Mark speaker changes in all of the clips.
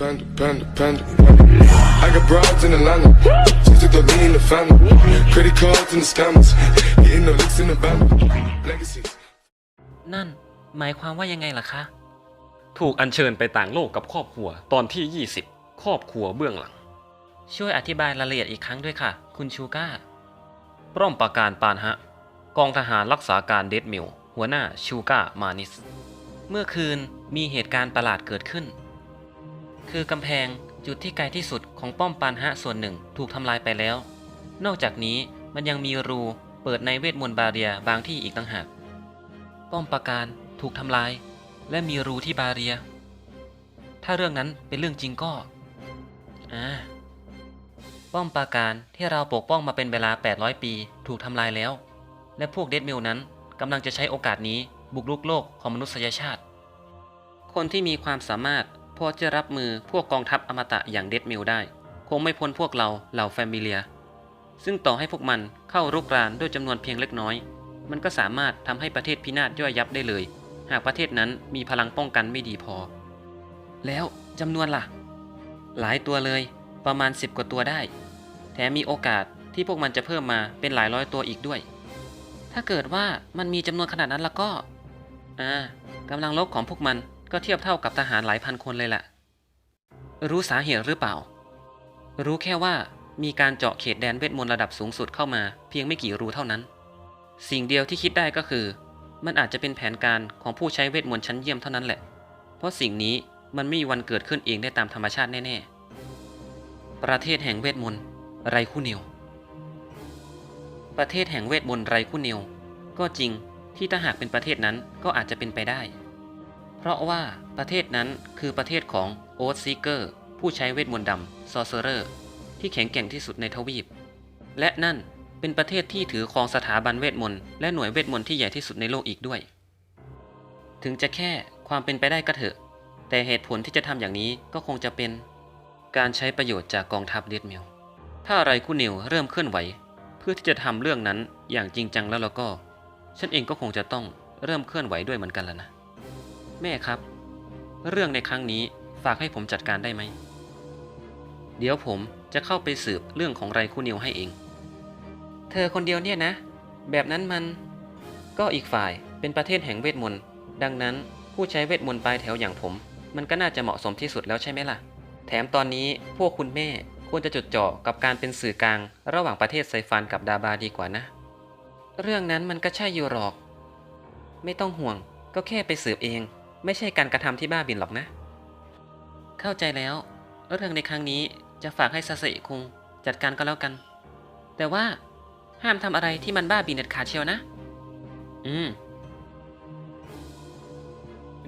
Speaker 1: Panda, panda, panda, panda. I got broads in Atlanta. Just took the lean in the family. Credit cards and the scammers. Hitting the licks in the band. Legacies.
Speaker 2: นั่นหมายความว่ายังไงล่ะคะ
Speaker 3: ถูกอัญเชิญไปต่างโลกกับครอบครัวตอนที่ 20 ครอบครัวเบื้องหลัง
Speaker 2: ช่วยอธิบายรายละเอียดอีกครั้งด้วยค่ะ คุณชูก้า
Speaker 3: ป้อมปราการปานฮะ กองทหารรักษาการเดดมิลหัวหน้าชูก้ามานิส
Speaker 2: เมื่อคืนมีเหตุการณ์ประหลาดเกิดขึ้น คือกำแพงจุดที่ไกลที่สุดของป้อมปานฮะส่วนหนึ่งถูกทำลายไปแล้ว นอกจากนี้มันยังมีรูเปิดในเวทมนต์บาเรียบางที่อีกต่างหาก ป้อมปราการถูกทำลาย และมีรูที่บาเรีย ถ้าเรื่องนั้นเป็นเรื่องจริงก็อ่าป้อมปราการที่เราปกป้องมาเป็นเวลา 800 ปี ถูกทำลายแล้ว และพวกเดดมิลนั้นกำลังจะใช้โอกาสนี้บุกรุกโลกของมนุษยชาติ คนที่มีความสามารถ พอจะรับมือพวกกองทัพอมตะอย่างเดดมิลได้ คงไม่พ้นพวกเราเหล่าแฟมิเลีย ซึ่งต่อให้พวกมันเข้ารุกรานด้วยจำนวนเพียงเล็กน้อย มันก็สามารถทำให้ประเทศพินาศย่อยยับได้เลย หากประเทศนั้นมีพลังป้องกันไม่ดีพอ แล้วจำนวนล่ะ หลายตัวเลย ประมาณ 10 กว่าตัวได้ แถมมีโอกาสที่พวกมันจะเพิ่มมาเป็นหลายร้อยตัวอีกด้วย ถ้าเกิดว่ามันมีจำนวนขนาดนั้นแล้วก็ อ่ากำลังลบของพวกมัน ก็เทียบเท่ากับทหารหลายพันคนเลยแหละรู้สาเหตุหรือเปล่า รู้แค่ว่ามีการเจาะเขตแดนเวทมนต์ระดับสูงสุดเข้ามาเพียงไม่กี่รูเท่านั้น สิ่งเดียวที่คิดได้ก็คือ มันอาจจะเป็นแผนการของผู้ใช้เวทมนต์ชั้นเยี่ยมเท่านั้นแหละ เพราะสิ่งนี้มันไม่มีวันเกิดขึ้นเองได้ตามธรรมชาติแน่ๆ ประเทศแห่งเวทมนต์ไรคู่นิวประเทศแห่งเวทมนต์ไรคู่นิวก็จริงที่ถ้าหากเป็นประเทศนั้นก็อาจจะเป็นไปได้ เพราะว่าประเทศนั้นคือประเทศของโอ t ซีเกอร์ ผู้ใช้เวทมนต์ดำซอเซอร์ ที่แข็งแกร่งที่สุดในทวีป และนั่นเป็นประเทศที่ถือครองสถาบันเวทมนต์และหน่วยเวทมนต์ที่ใหญ่ที่สุดในโลกอีกด้วย ถึงจะแค่ความเป็นไปได้ก็เถอะ แต่เหตุผลที่จะทำอย่างนี้ก็คงจะเป็น การใช้ประโยชน์จากกองทัพเดดเมล ถ้าไรคู่นิวเริ่มเคลื่อนไหว เพื่อที่จะทำเรื่องนั้นอย่างจริงจังแล้วแล้วก็ ฉันเองก็คงจะต้องเริ่มเคลื่อนไหวด้วยเหมือนกันแล้วนะ แม่ครับ เรื่องในครั้งนี้ฝากให้ผมจัดการได้ไหม เดี๋ยวผมจะเข้าไปสืบเรื่องของไรคู่นิวให้เอง เธอคนเดียวเนี่ยนะ แบบนั้นมัน ก็อีกฝ่ายเป็นประเทศแห่งเวทมนต์ ดังนั้นผู้ใช้เวทมนต์ปลายแถวอย่างผม มันก็น่าจะเหมาะสมที่สุดแล้วใช่ไหมล่ะ แถมตอนนี้พวกคุณแม่ควรจะจดจ่อกับการเป็นสื่อกลาง ระหว่างประเทศไซฟานกับดาบาดีกว่านะ เรื่องนั้นมันก็ใช่อยู่หรอก ไม่ต้องห่วงก็แค่ไปสืบเอง ไม่ใช่การกระทำที่บ้าบินหรอกนะ เข้าใจแล้วเรื่องในครั้งนี้จะฝากให้ซาสึคุงจัดการก็แล้วกัน แต่ว่าห้ามทำอะไรที่มันบ้าบินเด็ดขาดเชียวนะ อืม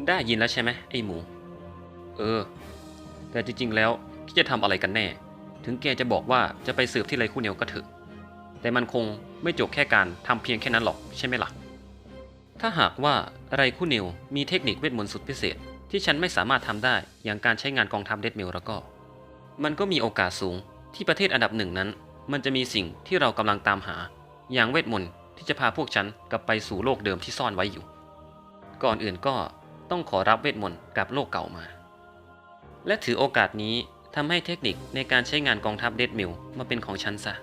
Speaker 3: ได้ยินแล้วใช่ไหมไอ้หมู เออ แต่จริงๆแล้วคิดจะทำอะไรกันแน่ ถึงแกจะบอกว่าจะไปสืบที่ไรคู่เนียวก็เถอะแต่มันคงไม่จบแค่การทำเพียงแค่นั้นหรอกใช่ไหมล่ะ ถ้าหากว่าไรคู่นียวมีเทคนิคเวทมนต์สุดพิเศษ ที่ฉันไม่สามารถทำได้อย่างการใช้งานกองทัพเดดเมลแล้วก็ มันก็มีโอกาสสูงที่ประเทศอันดับหนึ่งนั้น มันจะมีสิ่งที่เรากำลังตามหา อย่างเวทมนต์ที่จะพาพวกฉันกลับไปสู่โลกเดิมที่ซ่อนไว้อยู่ ก่อนอื่นก็ต้องขอรับเวทมนต์กลับโลกเก่ามา และถือโอกาสนี้ทำให้เทคนิคในการใช้งานกองทัพเดดมิลมาเป็นของฉันซะ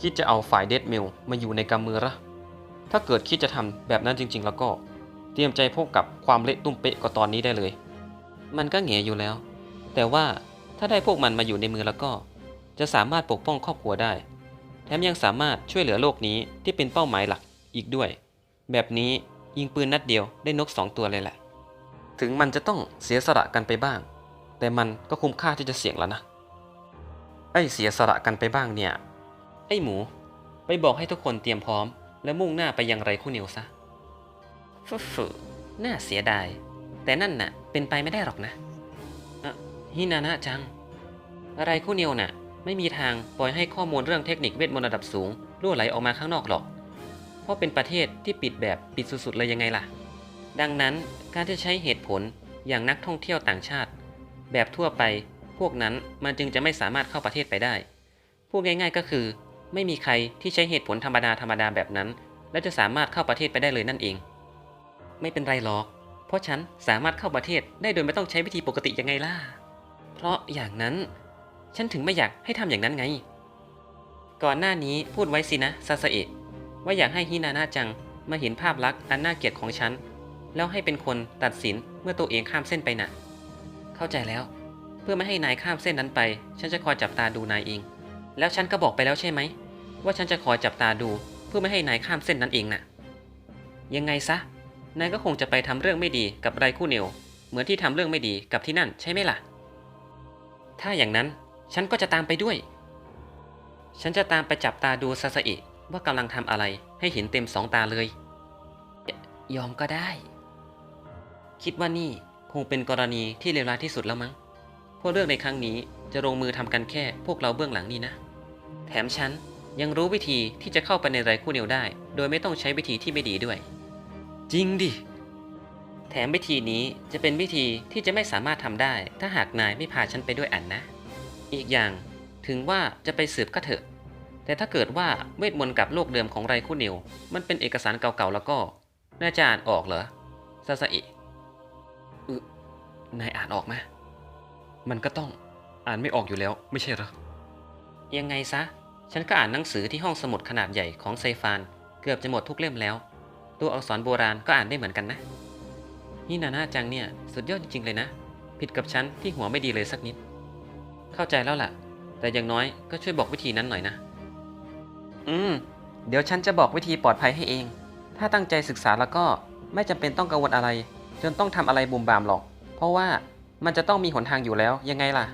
Speaker 3: คิดจะเอาฝ่ายเดดมิลมาอยู่ในกำมือละ ถ้าเกิดคิดจะทำแบบนั้นจริง ๆ แล้วก็ เตรียมใจพบกับความเละตุ้มเป๊ะก็ตอนนี้ได้เลย
Speaker 2: มันก็แง่อยู่แล้ว แต่ว่าถ้าได้พวกมันมาอยู่ในมือแล้วก็ จะสามารถปกป้องครอบครัวได้ แถมยังสามารถช่วยเหลือโลกนี้ที่เป็นเป้าหมายหลักอีกด้วย แบบนี้ยิงปืนนัดเดียวได้นกสองตัวเลยแหละ
Speaker 3: ถึงมันจะต้องเสียสละกันไปบ้าง แต่มันก็คุ้มค่าที่จะเสี่ยงแล้วนะ ไอ้เสียสละกันไปบ้างเนี่ย
Speaker 2: ไอ้หมู ไปบอกให้ทุกคนเตรียมพร้อม และมุ่งหน้าไปยังไรคู่นิวซะฟฟุน่าเสียดาย แต่นั่นน่ะ เป็นไปไม่ได้หรอกนะฮินานะจังไรคู่นิวน่ะ ไม่มีทางปล่อยให้ข้อมูลเรื่องเทคนิคเวทมนต์ระดับสูงรั่วไหลออกมาข้างนอกหรอก เพราะเป็นประเทศที่ปิดแบบปิดสุดๆเลยยังไงล่ะ ดังนั้นการที่ใช้เหตุผลอย่างนักท่องเที่ยวต่างชาติ แบบทั่วไปพวกนั้นมันจึงจะไม่สามารถเข้าประเทศไปได้ พูดง่ายๆก็คือ ไม่มีใครที่ใช้เหตุผลธรรมดาธรรมดาแบบนั้น และจะสามารถเข้าประเทศไปได้เลยนั่นเอง ไม่เป็นไรหรอก เพราะฉันสามารถเข้าประเทศได้โดยไม่ต้องใช้วิธีปกติยังไงล่ะ เพราะอย่างนั้น ฉันถึงไม่อยากให้ทำอย่างนั้นไง ก่อนหน้านี้พูดไว้สินะซาสเอะว่าอยากให้ฮินาน่าจังมาเห็นภาพลักษณ์อันน่าเกลียดของฉัน แล้วให้เป็นคนตัดสินเมื่อตัวเองข้ามเส้นไปน่ะ เข้าใจแล้ว เพื่อไม่ให้นายข้ามเส้นนั้นไป ฉันจะคอยจับตาดูนายเอง แล้วฉันก็บอกไปแล้วใช่ไหม ว่าฉันจะคอยจับตาดูเพื่อไม่ให้นายข้ามเส้นนั้นเองน่ะ ยังไงซะ นายก็คงจะไปทำเรื่องไม่ดีกับไรคู่เนวเหมือนที่ทำเรื่องไม่ดีกับที่นั่นใช่ไหมล่ะ ถ้าอย่างนั้นฉันก็จะตามไปด้วย ฉันจะตามไปจับตาดูซาสเอะว่ากำลังทำอะไรให้เห็นเต็มสองตาเลยยยอมก็ได้ คิดว่านี่คงเป็นกรณีที่เลวร้ายที่สุดแล้วมั้งเพราะเรื่องในครั้งนี้จะลงมือทำกันแค่พวกเราเบื้องหลังนี่นะ แถมฉัน ยังรู้วิธีที่จะเข้าไปในไรคู่เนียวได้ โดยไม่ต้องใช้วิธีที่ไม่ดีด้วย จริงดิ แถมวิธีนี้จะเป็นวิธีที่จะไม่สามารถทำได้ ถ้าหากนายไม่พาฉันไปด้วยอันนะ อีกอย่างถึงว่าจะไปสืบก็เถอะ แต่ถ้าเกิดว่าเวทมนต์กับโลกเดิมของไรคู่นิว มันเป็นเอกสารเก่าๆแล้วก็ น่าจะอ่านออกเหรอซาซาอิอึนายอ่านออกไหม
Speaker 3: มันก็ต้องอ่านไม่ออกอยู่แล้ว ไม่ใช่เหรอ
Speaker 2: ยังไงซะ ฉันก็อ่านหนังสือที่ห้องสมุดขนาดใหญ่ของไซฟาน เกือบจะหมดทุกเล่มแล้ว ตัวอักษรโบราณก็อ่านได้เหมือนกันนะนี่นาน่าจังเนี่ยสุดยอดจริงๆเลยนะ ผิดกับฉันที่หัวไม่ดีเลยสักนิด เข้าใจแล้วล่ะ แต่อย่างน้อยก็ช่วยบอกวิธีนั้นหน่อยนะ อืม เดี๋ยวฉันจะบอกวิธีปลอดภัยให้เอง ถ้าตั้งใจศึกษาแล้วก็ไม่จำเป็นต้องกังวลอะไร จนต้องทำอะไรบุมบามหรอก เพราะว่ามันจะต้องมีหนทางอยู่แล้วยังไงล่ะ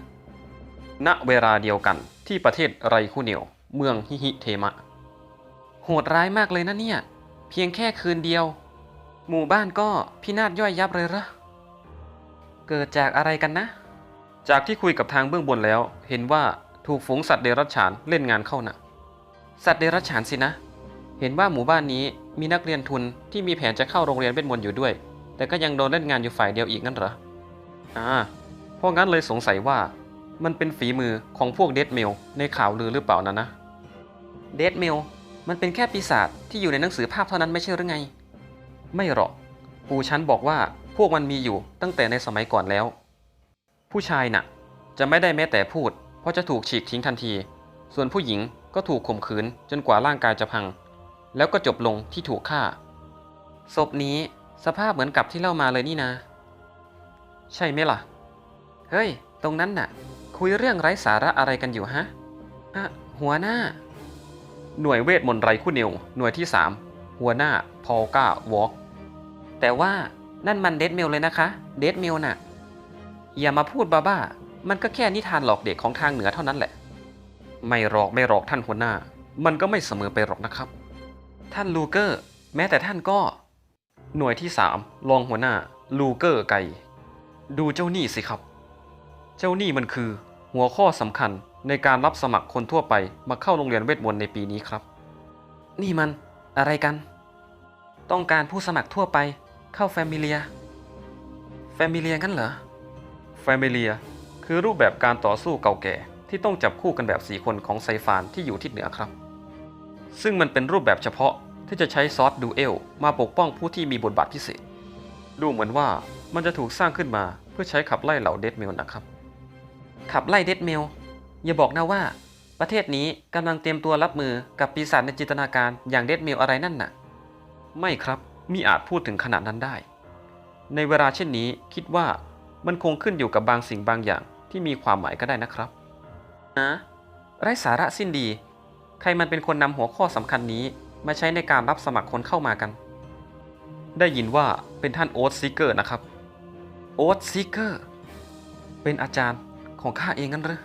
Speaker 3: ณเวลาเดียวกันที่ประเทศไรคูเนียว เมืองฮิฮิเทมะ
Speaker 2: โหดร้ายมากเลยนะเนี่ย เพียงแค่คืนเดียว หมู่บ้านก็พินาศย่อยยับเลยเหรอเกิดจากอะไรกันนะ
Speaker 3: จากที่คุยกับทางเบื้องบนแล้ว เห็นว่าถูกฝูงสัตว์เดรัจฉานเล่นงานเข้าน่ะ
Speaker 2: สัตว์เดรัจฉานสินะ เห็นว่าหมู่บ้านนี้มีนักเรียนทุนที่มีแผนจะเข้าโรงเรียนเวทมนต์อยู่ด้วย แต่ก็ยังโดนเล่นงานอยู่ฝ่ายเดียวอีกงั้นเหรอ
Speaker 3: อ่าเพราะงั้นเลยสงสัยว่ามันเป็นฝีมือของพวกเดดเมลในข่าวลือหรือเปล่านะนะ
Speaker 2: เดดเมลมันเป็นแค่ปีศาจที่อยู่ในหนังสือภาพเท่านั้นไม่ใช่หรือไง
Speaker 3: ไม่หรอก ปู่ฉันบอกว่าพวกมันมีอยู่ตั้งแต่ในสมัยก่อนแล้ว ผู้ชายน่ะ จะไม่ได้แม้แต่พูด เพราะจะถูกฉีกทิ้งทันที ส่วนผู้หญิงก็ถูกข่มขืนจนกว่าร่างกายจะพัง แล้วก็จบลงที่ถูกฆ่า
Speaker 2: ศพนี้สภาพเหมือนกับที่เล่ามาเลยนี่นะ
Speaker 3: ใช่ไหมล่ะ
Speaker 2: เฮ้ย ตรงนั้นน่ะ คุยเรื่องไร้สาระอะไรกันอยู่ฮะอะหัวหน้า
Speaker 3: หน่วยเวทมนต์ไรคู่นิวหน่วยที่ 3 หัวหน้าพอลก้าวอล์ก
Speaker 2: แต่ว่านั่นมันเดดเมลเลยนะคะ เดดเมลน่ะ อย่ามาพูดบ้าๆมันก็แค่นิทานหลอกเด็กของทางเหนือเท่านั้นแหละ
Speaker 3: ไม่หรอกไม่หรอกท่านหัวหน้า มันก็ไม่เสมอไปหรอกนะครับ
Speaker 2: ท่านลูเกอร์ แม้แต่ท่านก็
Speaker 3: หน่วยที่3รองหัวหน้า ลูเกอร์ไกดูเจ้านี่สิครับ เจ้านี่มันคือ หัวข้อสำคัญในการรับสมัครคนทั่วไปมาเข้าโรงเรียนเวทมนต์ในปีนี้ครับ
Speaker 2: นี่มันอะไรกัน ต้องการผู้สมัครทั่วไปเข้าแฟมิเลีย แฟมิเลียงั้นเหรอ
Speaker 3: แฟมิเลียคือรูปแบบการต่อสู้เก่าแก่ที่ต้องจับคู่กันแบบสีคนของไซฟานที่อยู่ทิศเหนือครับ ซึ่งมันเป็นรูปแบบเฉพาะที่จะใช้ซอสดูเอลมาปกป้องผู้ที่มีบทบาทพิเศษ ดูเหมือนว่ามันจะถูกสร้างขึ้นมาเพื่อใช้ขับไล่เหล่าเดดเมลนะครับ
Speaker 2: ขับไล่เดดเมล อย่าบอกนะว่า ประเทศนี้กำลังเตรียมตัวรับมือกับปีศาจในจินตนาการอย่างเดดเมลอะไรนั่นน่ะ
Speaker 3: ไม่ครับมีอาจพูดถึงขนาดนั้นได้ ในเวลาเช่นนี้คิดว่ามันคงขึ้นอยู่กับบางสิ่งบางอย่างที่มีความหมายก็ได้นะครับ
Speaker 2: นะไร้สาระสิ้นดี ใครมันเป็นคนนำหัวข้อสำคัญนี้มาใช้ในการรับสมัครคนเข้ามากัน
Speaker 3: ได้ยินว่าเป็นท่านโอ๊ตซิเกอร์นะครับ
Speaker 2: โอ๊ตซิเกอร์ เป็นอาจารย์ ของข้าเองงั้นหรือ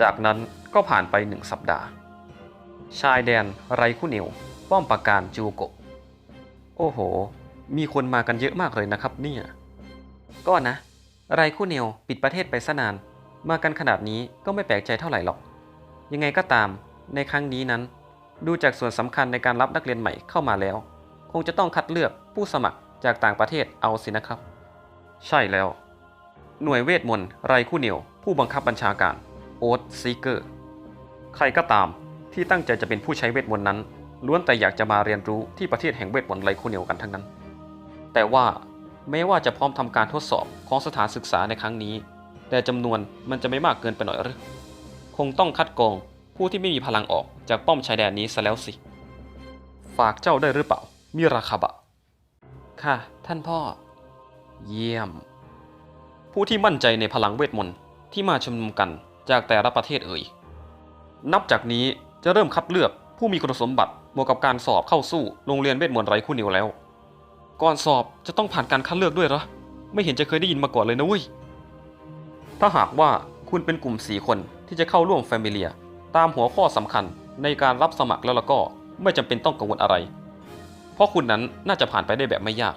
Speaker 3: จากนั้นก็ผ่านไปหนึ่งสัปดาห์ ชายแดนไรคุนิวป้อมปราการจูโกโอ้โห มีคนมากันเยอะมากเลยนะครับเนี่ย
Speaker 2: ก็นะ ไรคู่เนียวปิดประเทศไปซะนาน มากันขนาดนี้ก็ไม่แปลกใจเท่าไหร่หรอก ยังไงก็ตามในครั้งนี้นั้น ดูจากส่วนสำคัญในการรับนักเรียนใหม่เข้ามาแล้ว คงจะต้องคัดเลือกผู้สมัครจากต่างประเทศเอาสินะครับ
Speaker 3: ใช่แล้ว หน่วยเวทมนต์ไรคู่เหนิวผู้บังคับบัญชาการโอ๊ตซิกเกอร์ ใครก็ตามที่ตั้งใจจะเป็นผู้ใช้เวทมนต์นั้น ล้วนแต่อยากจะมาเรียนรู้ที่ประเทศแห่งเวทมนต์ไรคู่เหนิวกันทั้งนั้น แต่ว่า
Speaker 2: แม้ว่าจะพร้อมทำการทดสอบของสถานศึกษาในครั้งนี้ แต่จำนวนมันจะไม่มากเกินไปหน่อยหรือคงต้องคัดกรองผู้ที่ไม่มีพลังออกจากป้อมชายแดนนี้ซะแล้วสิ ฝากเจ้าได้หรือเปล่า มิราคาบะ
Speaker 4: ค่ะ ท่านพ่อ
Speaker 2: เยี่ยม ผู้ที่มั่นใจในพลังเวทมนต์ที่มาชุมนุมกันจากแต่ละประเทศเอ่ย นับจากนี้จะเริ่มคัดเลือกผู้มีคุณสมบัติเหมาะกับการสอบเข้าสู้โรงเรียนเวทมนต์ไร้คู่นิวแล้ว ก่อนสอบจะต้องผ่านการคัดเลือกด้วยเหรอ ไม่เห็นจะเคยได้ยินมาก่อนเลยนะเว้ย ถ้าหากว่าคุณเป็นกลุ่มสี่คนที่จะเข้าร่วมแฟมิเลียตามหัวข้อสำคัญในการรับสมัครแล้วล้วก็ไม่จำเป็นต้องกังวลอะไร เพราะคุณนั้นน่าจะผ่านไปได้แบบไม่ยาก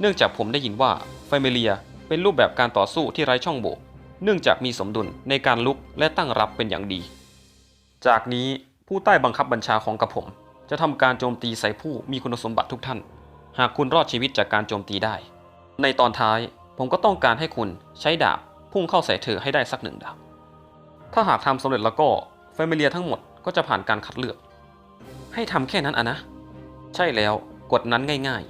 Speaker 2: เนื่องจากผมได้ยินว่าแฟมิเลีย เป็นรูปแบบการต่อสู้ที่ไร้ช่องโหว่เนื่องจากมีสมดุลในการลุกและตั้งรับเป็นอย่างดี จากนี้ผู้ใต้บังคับบัญชาของกระผม จะทำการโจมตีใส่ผู้มีคุณสมบัติทุกท่าน หากคุณรอดชีวิตจากการโจมตีได้ ในตอนท้ายผมก็ต้องการให้คุณใช้ดาบพุ่งเข้าใส่เธอให้ได้สักหนึ่งดาบ ถ้าหากทำสำเร็จแล้วก็แฟมิเลียทั้งหมดก็จะผ่านการคัดเลือก ให้ทำแค่นั้นอะนะ ใช่แล้วกฎนั้นง่าย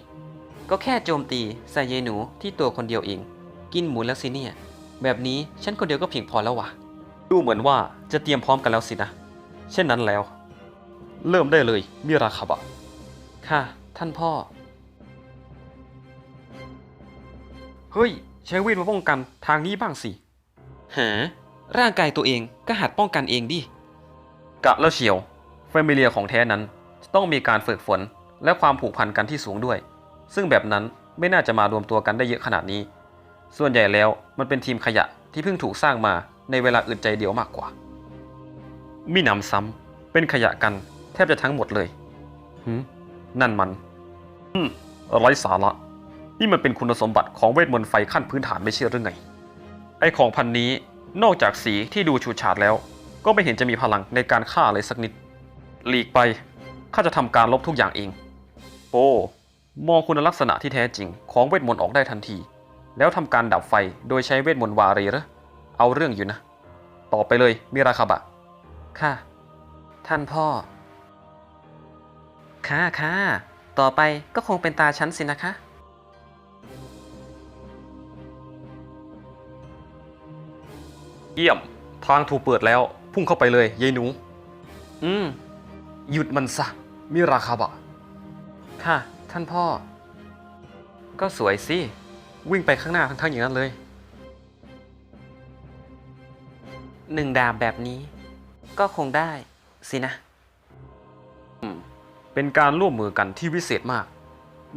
Speaker 4: ก็แค่โจมตีใส่ยายหนูที่ตัวคนเดียวเอง กินหมูแล้วสิเนี่ย แบบนี้ฉันคนเดียวก็เพียงพอแล้ววะ
Speaker 2: ๆดูเหมือนว่าจะเตรียมพร้อมกันแล้วสินะ เช่นนั้นแล้ว เริ่มได้เลยมิราคาบะ
Speaker 4: ค่ะ ท่านพ่อ
Speaker 2: เฮ้ย ใช้เวทมาป้องกันทางนี้บ้างสิ
Speaker 4: หาร่างกายตัวเองก็หัดป้องกันเองดิ
Speaker 2: กะแล้วเชียวแฟมิเลียของแท้นั้นจะต้องมีการฝึกฝนและความผูกพันกันที่สูงด้วย ซึ่งแบบนั้นไม่น่าจะมารวมตัวกันได้เยอะขนาดนี้ ส่วนใหญ่แล้วมันเป็นทีมขยะที่เพิ่งถูกสร้างมาในเวลาอึดใจเดียวมากกว่า มีหนำซ้ำเป็นขยะกันแทบจะทั้งหมดเลยหืมนั่นมัน อืมไร้สาระ นี่มันเป็นคุณสมบัติของเวทมนต์ไฟขั้นพื้นฐานไม่ใช่หรือไง ไอของพันนี้นอกจากสีที่ดูฉูดฉาดแล้ว ก็ไม่เห็นจะมีพลังในการฆ่าเลยสักนิด หลีกไปข้าจะทำการลบทุกอย่างเอง โอ้ มองคุณลักษณะที่แท้จริงของเวทมนต์ออกได้ทันที แล้วทำการดับไฟโดยใช้เวทมนต์วารีเหรอเอาเรื่องอยู่นะ ต่อไปเลยมิราคาบะ
Speaker 4: ค่ะ ท่านพ่อ ค่ะค่ะต่อไปก็คงเป็นตาฉันสินะคะ
Speaker 2: เยี่ยม ทางถูกเปิดแล้ว พุ่งเข้าไปเลยยายหนู
Speaker 4: อืม
Speaker 2: หยุดมันซะ มิราคาบะ
Speaker 4: ค่ะ ท่านพ่อ ก็สวยสิ
Speaker 2: วิ่งไปข้างหน้าทั้งๆอย่างนั้นเลย
Speaker 4: หนึ่งดาบแบบนี้ ก็คงได้สินะ
Speaker 2: เป็นการร่วมมือกันที่วิเศษมาก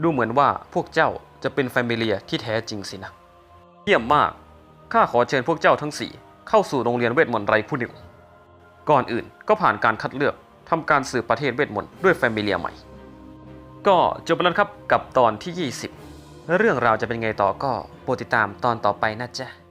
Speaker 2: ดูเหมือนว่าพวกเจ้าจะเป็นแฟมิเลียที่แท้จริงสินะ เยี่ยมมาก ข้าขอเชิญพวกเจ้าทั้งสี่เข้าสู่โรงเรียนเวทมนต์ไรคู่หนึ่ง ก่อนอื่นก็ผ่านการคัดเลือกทำการสืบประเทศเวทมนต์ด้วยแฟมิเลียใหม่ ก็จบไปแล้วครับกับตอนที่ 20 เรื่องราวจะเป็นไงต่อก็โปรดติดตามตอนต่อไปนะจ๊ะ